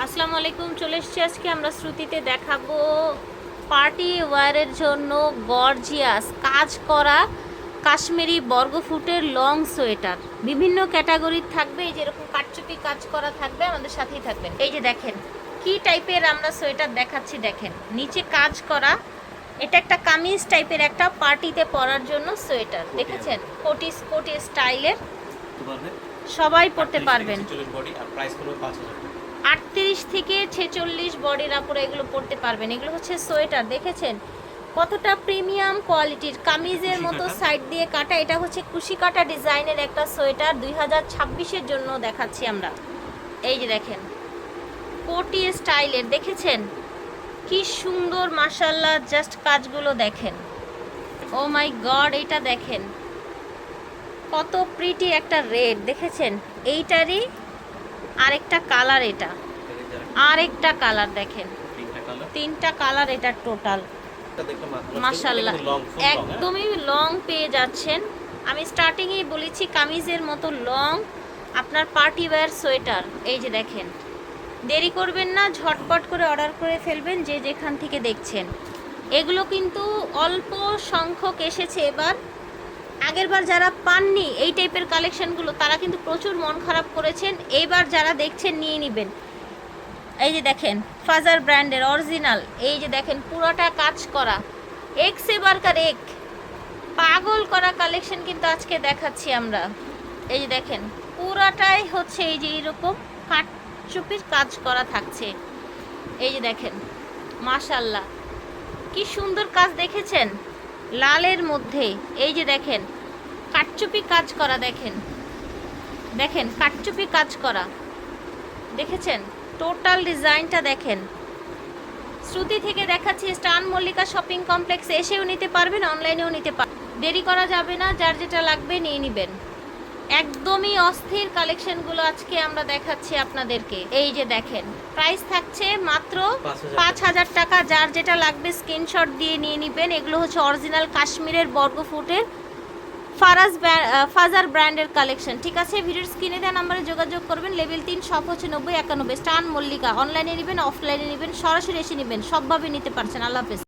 আসসালামু আলাইকুম চলে এসেছি আজকে। আমরা শ্রুতিতে দেখাবো পার্টি ওয়ারের জন্য গর্জিয়াস কাজ করা কাশ্মীরি বর্গফুটের লং সোয়েটার। বিভিন্ন ক্যাটাগরির থাকবে এই যেরকম কাটচুপি কাজ করা থাকবে আমাদের সাথেই থাকবেন এই যে দেখেন কি টাইপের আমরা সোয়েটার দেখাচ্ছি দেখেন। নিচে কাজ করা এটা একটা কামিজ টাইপের একটা পার্টিতে পরার জন্য সোয়েটার দেখেছেন? কোটি কোটি স্টাইলের। সবাই পরতে পারবেন। প্রাইস আটত্রিশ থেকে ছেচল্লিশ বডির আপুরা এগুলো পড়তে পারবেন। এগুলো হচ্ছে সোয়েটার দেখেছেন? কতটা প্রিমিয়াম কোয়ালিটির কামিজের মতো সাইড দিয়ে কাটা। এটা হচ্ছে কুশি কাটা ডিজাইনের একটা সোয়েটার দুই হাজার ছাব্বিশের জন্য দেখাচ্ছি আমরা। এই যে দেখেন কোটি স্টাইলের দেখেছেন? কি সুন্দর মাসাল্লাহ জাস্ট কাজগুলো দেখেন। ও মাই গড এটা দেখেন। কত প্রিটি একটা রেড দেখেছেন? এইটারই আরেকটা কালার এটা। আরেকটা কালার দেখেন। তিনটা কালার? এটা টোটাল। ফুল লং একদমই লং পেয়ে যাচ্ছেন। আমি স্টার্টিংয়েই বলেছি কামিজের মতো লং আপনার পার্টি ওয়্যার সোয়েটার এই যে দেখেন। দেরি করবেন না ঝটপট করে অর্ডার করে ফেলবেন যে যেখান থেকে দেখছেন। এগুলো কিন্তু অল্প সংখ্যক এসেছে এবার। আগেরবার যারা পাননি এই টাইপের কালেকশনগুলো তারা কিন্তু প্রচুর মন খারাপ করেছেন। এইবার যারা দেখছেন, নিয়ে নেবেন। এই যে দেখেন ফাজার ব্র্যান্ডের অরিজিনাল এই যে দেখেন, পুরোটা কাজ করা। এক সে বারকার এক পাগল করা কালেকশন কিন্তু আজকে দেখাচ্ছি আমরা। এই যে দেখেন, পুরাটাই হচ্ছে এই যে এরকম কাটচুপির কাজ করা থাকছে। এই যে দেখেন মাশাল্লাহ কি সুন্দর কাজ দেখেছেন? লালের মধ্যে, এই যে দেখেন, কাটচুপি কাজ করা দেখেন। দেখেন, কাটচুপি কাজ করা। দেখেছেন? টোটাল ডিজাইনটা দেখেন। শ্রুতি থেকে দেখাচ্ছি, স্টান মল্লিকা শপিং কমপ্লেক্সে এসেও নিতে পারবেন, অনলাইনেও নিতে পার দেরি করা যাবে না, যার যেটা লাগবে নিয়ে নেবেন। একদমই অস্থির কালেকশনগুলো আজকে আমরা দেখাচ্ছি আপনাদেরকে। এই যে দেখেন প্রাইস থাকছে মাত্র পাঁচ হাজার টাকা। যার যেটা লাগবে স্ক্রিনশট দিয়ে নিয়ে নেবেন। এগুলো হচ্ছে অরিজিনাল কাশ্মীরের বর্গফুটের ফারাজ ফাজার ব্র্যান্ডের কালেকশন। ঠিক আছে ভিডিওর স্ক্রিনে দেওয়া নাম্বারে যোগাযোগ করবেন। লেভেল তিন সব হচ্ছে নব্বই একানব্বই। স্টান মল্লিকা। অনলাইনে নেবেন অফলাইনে নেবেন সরাসরি এসে নেবেন। সবভাবে নিতে পারছেন। আল্লাহ হাফেজ।